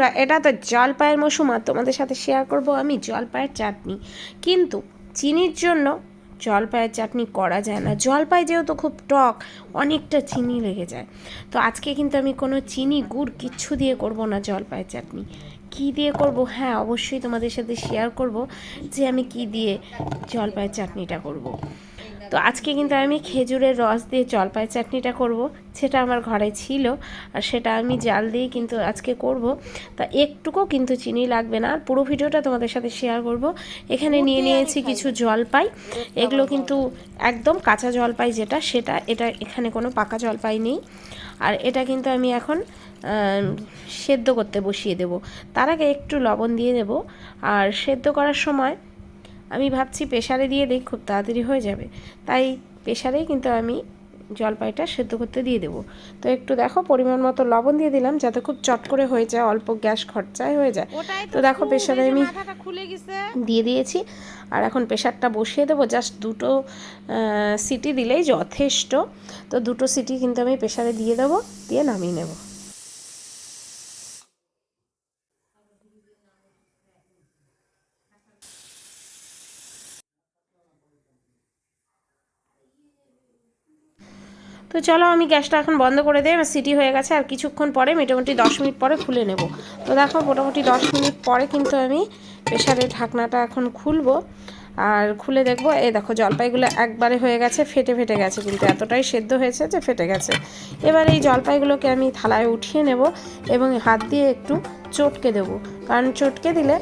বন্ধুরা, এটা তো জলপাইয়ের মৌসুম আর তোমাদের সাথে শেয়ার করব আমি জলপাইয়ের চাটনি। কিন্তু চিনির জন্য জলপাইয়ের চাটনি করা যায় না। জলপাই যেহেতু খুব টক, অনেকটা চিনি লেগে যায়। তো আজকে কিন্তু আমি কোনো চিনি গুড় কিচ্ছু দিয়ে করব না জলপাইয়ের চাটনি। কি দিয়ে করব? হ্যাঁ অবশ্যই তোমাদের সাথে শেয়ার করব যে আমি কি দিয়ে জলপাইয়ের চাটনিটা করব। তো আজকে কিন্তু আমি খেজুরের রস দিয়ে জলপাই চাটনিটা করব সেটা আমার ঘরে ছিল আর সেটা আমি জাল দিয়ে কিন্তু আজকে করব। তা একটুকু কিন্তু চিনি লাগবে না আর পুরো ভিডিওটা তোমাদের সাথে শেয়ার করব। এখানে নিয়ে নিয়েছি কিছু জলপাই এগুলো কিন্তু একদম কাঁচা জলপাই যেটা সেটা এটা এখানে কোনো পাকা জলপাই নেই। আর এটা কিন্তু আমি এখন সেদ্ধ করতে বসিয়ে দেব। তার আগে একটু লবণ দিয়ে দেব। আর সেদ্ধ করার সময় আমি ভাবছি প্রেশারে দিয়ে দিই খুব তাড়াতাড়ি হয়ে যাবে। তাই প্রেশারেই কিন্তু আমি জলপাইটা সেদ্ধ করতে দিয়ে দেবো। তো একটু দেখো পরিমাণ মতো লবণ দিয়ে দিলাম যাতে খুব চট করে হয়ে যায় অল্প গ্যাস খরচায় হয়ে যায়। তো দেখো প্রেশারে আমি খুলে গেছে। দিয়ে দিয়েছি। আর এখন প্রেশারটা বসিয়ে দেবো জাস্ট দুটো সিটি দিলেই যথেষ্ট। তো দুটো সিটি কিন্তু আমি প্রেশারে দিয়ে দেবো দিয়ে নামিয়ে নেব। তো চলো আমি গ্যাসটা এখন বন্ধ করে দিই সিটি হয়ে গেছে, আর কিছুক্ষণ পরে মোটামুটি দশ মিনিট পরে খুলে নেব। তো দেখো, মোটামুটি দশ মিনিট পরে কিন্তু আমি প্রেশারের ঢাকনাটা এখন খুলবো, আর খুলে দেখব, এই দেখো জলপাইগুলো একবারে হয়ে গেছে, ফেটে ফেটে গেছে, কিন্তু এতটাই সেদ্ধ হয়েছে যে ফেটে গেছে। এবার এই জলপাইগুলোকে আমি থালায় উঠিয়ে নেব এবং হাত দিয়ে একটু চটকে দেবো, কারণ চটকে দিলে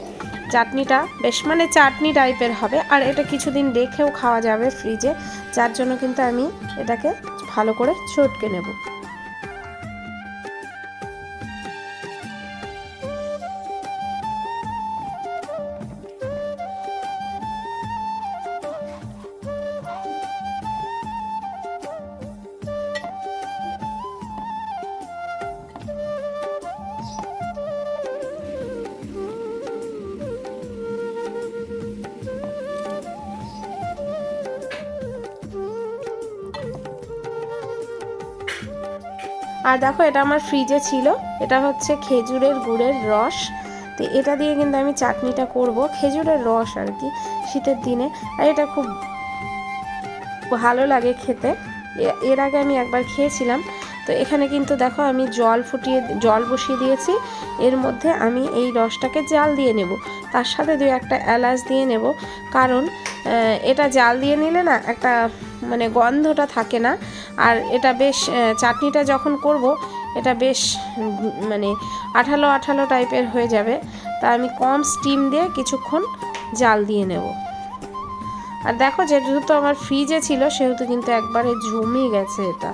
চাটনিটা বেশ মানে চাটনি টাইপের হবে, আর এটা কিছুদিন রেখেও খাওয়া যাবে ফ্রিজে, যার জন্য কিন্তু আমি এটাকে ভালো করে চটকে নেব। আর দেখো, এটা আমার ফ্রিজে ছিল। এটা হচ্ছে খেজুরের গুড়ের রস। তো এটা দিয়ে কিন্তু আমি চাটনিটা করব। খেজুরের রস আর কি শীতের দিনে। আর এটা খুব ভালো লাগে খেতে। এর আগে আমি একবার খেয়েছিলাম। তো এখানে কিন্তু দেখো, আমি জল ফুটিয়ে, জল বসিয়ে দিয়েছি। এর মধ্যে আমি এই রসটাকে জাল দিয়ে নেব। তার সাথে দু একটা এলাচ দিয়ে নেব। কারণ এটা জাল দিয়ে নিলে না একটা মানে গন্ধটা থাকে না। আর এটা বেশ চাটনিটা যখন করব, এটা বেশ মানে আঠালো আঠালো টাইপের হয়ে যাবে। তা আমি কম স্টিম দিয়ে কিছুক্ষণ জাল দিয়ে নেব। আর দেখো যেহেতু আমার ফ্রিজে ছিল, সেহেতু কিন্তু একবারে জমে গেছে এটা।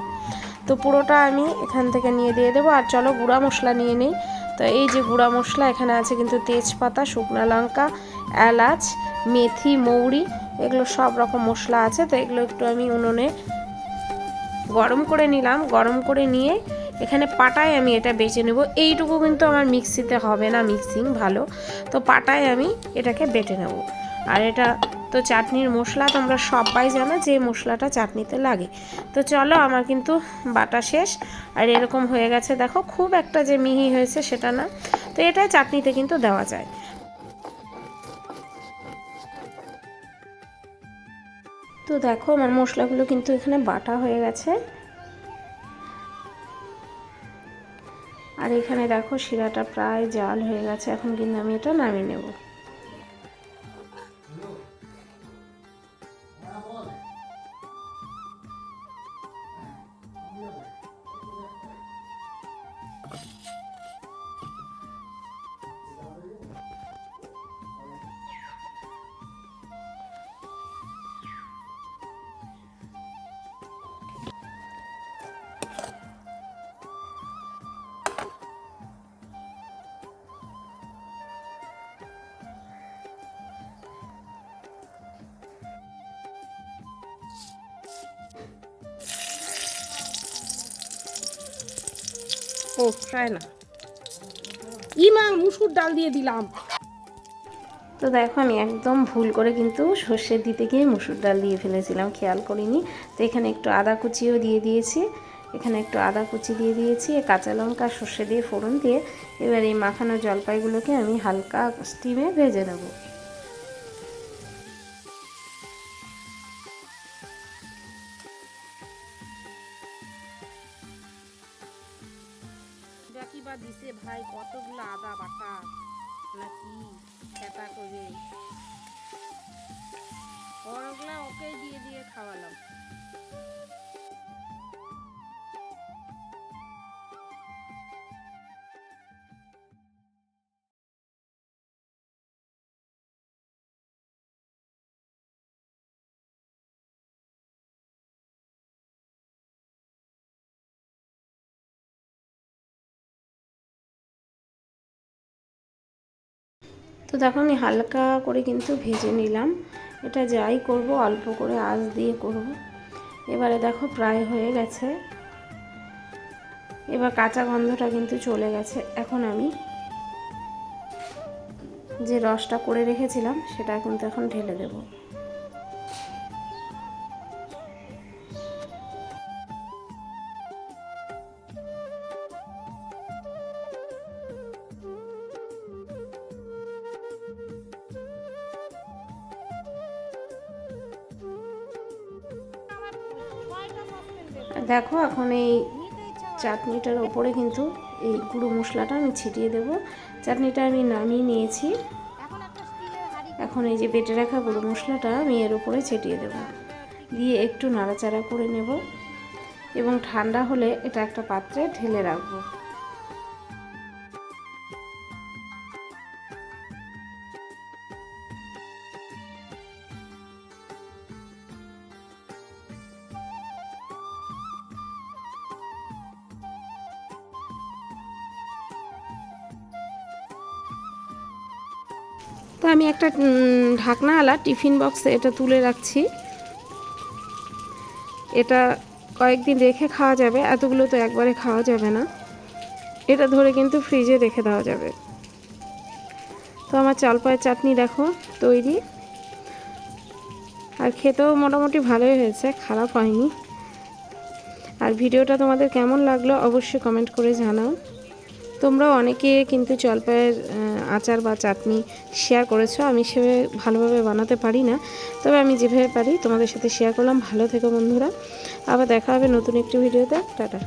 তো পুরোটা আমি এখান থেকে নিয়ে দিয়ে দেবো। আর চলো গুঁড়া মশলা নিয়ে নিই। তো এই যে গুঁড়া মশলা, এখানে আছে কিন্তু তেজপাতা, শুকনো লঙ্কা, এলাচ, মেথি, মৌরি, এগুলো সব রকম মশলা আছে। তো এগুলো একটু আমি উনুনে গরম করে নিলাম, গরম করে নিয়ে এখানে পাটায় আমি এটা বেটে নেব। এইটুকু কিন্তু আমার মিক্সিতে হবে না, মিক্সিং ভালো। তো পাটায় আমি এটাকে বেটে নেব। আর এটা তো চাটনির মশলা, তোমরা সবাই জানো যে মশলাটা চাটনিতে লাগে। তো চলো, আমার কিন্তু বাটা শেষ। আর এরকম হয়ে গেছে, দেখো, খুব একটা যে মিহি হয়েছে সেটা না। তো এটা চাটনিতে কিন্তু দেওয়া যায়। তো দেখো আমার মশলাগুলো কিন্তু এখানে বাটা হয়ে গেছে। আর এখানে দেখো শিরাটা প্রায় জাল হয়ে গেছে, এখন কিন্তু আমি এটা নামিয়ে নেব। ও, খায় না। ইমা মুসুর ডাল দিয়ে দিলাম। তো দেখো, আমি একদম ভুল করে কিন্তু সর্ষে দিতে গিয়ে মুসুর ডাল দিয়ে ফেলেছিলাম, খেয়াল করিনি। তো এখানে একটু আদা কুচিও দিয়ে দিয়েছি। এখানে একটু আদা কুচি দিয়ে দিয়েছি, কাঁচা লঙ্কা, সর্ষে দিয়ে ফোড়ন দিয়ে। এবার এই মাখানো জলপাইগুলোকে আমি হালকা স্টিমে ভেজে নেব। দেখি বা দিছে ভাই কতগুলো আদা বাটা? নাকি খেতা করে? ওগুলা ওকে দিয়ে দিয়ে খাওয়ালাম। তো দেখো আমি হালকা করে কিন্তু ভেজে নিলাম। এটা যাই করব, অল্প করে আঁচ দিয়ে করব। এবারে দেখো প্রায় হয়ে গেছে। এবার কাঁচা গন্ধটা কিন্তু চলে গেছে। এখন আমি যে রসটা করে রেখেছিলাম, সেটা কিন্তু এখন ঢেলে দেবো। দেখো, এখন এই চাটনিটার ওপরে কিন্তু এই গুঁড়ো মশলাটা আমি ছিটিয়ে দেব। চাটনিটা আমি নামিয়ে নিয়েছি। এখন এই যে বেটে রাখা গুঁড়ো মশলাটা আমি এর উপরে ছিটিয়ে দেব। দিয়ে একটু নাড়াচাড়া করে নেব এবং ঠান্ডা হলে এটা একটা পাত্রে ঢেলে রাখব। তো আমি একটা ঢাকনাওয়ালা টিফিন বক্সে এটা তুলে রাখছি। এটা কয়েকদিন রেখে খাওয়া যাবে, এতগুলো তো একবারে খাওয়া যাবে না। এটা ধরে কিন্তু ফ্রিজে রেখে দেওয়া যাবে। তো আমার চালপায়ের চাটনি দেখো, তৈরি। আর খেতেও মোটামুটি ভালোই হয়েছে, খারাপ হয়নি। আর ভিডিওটা তোমাদের কেমন লাগল অবশ্যই কমেন্ট করে জানাও। তোমরাও অনেকে কিন্তু জলপাইয়ের আচার বা চাটনি শেয়ার করেছ। আমি সেভাবে ভালোভাবে বানাতে পারি না। তবে আমি যেভাবে পারি তোমাদের সাথে শেয়ার করলাম। ভালো থেকো বন্ধুরা। আবার দেখা হবে নতুন একটি ভিডিওতে টাটা।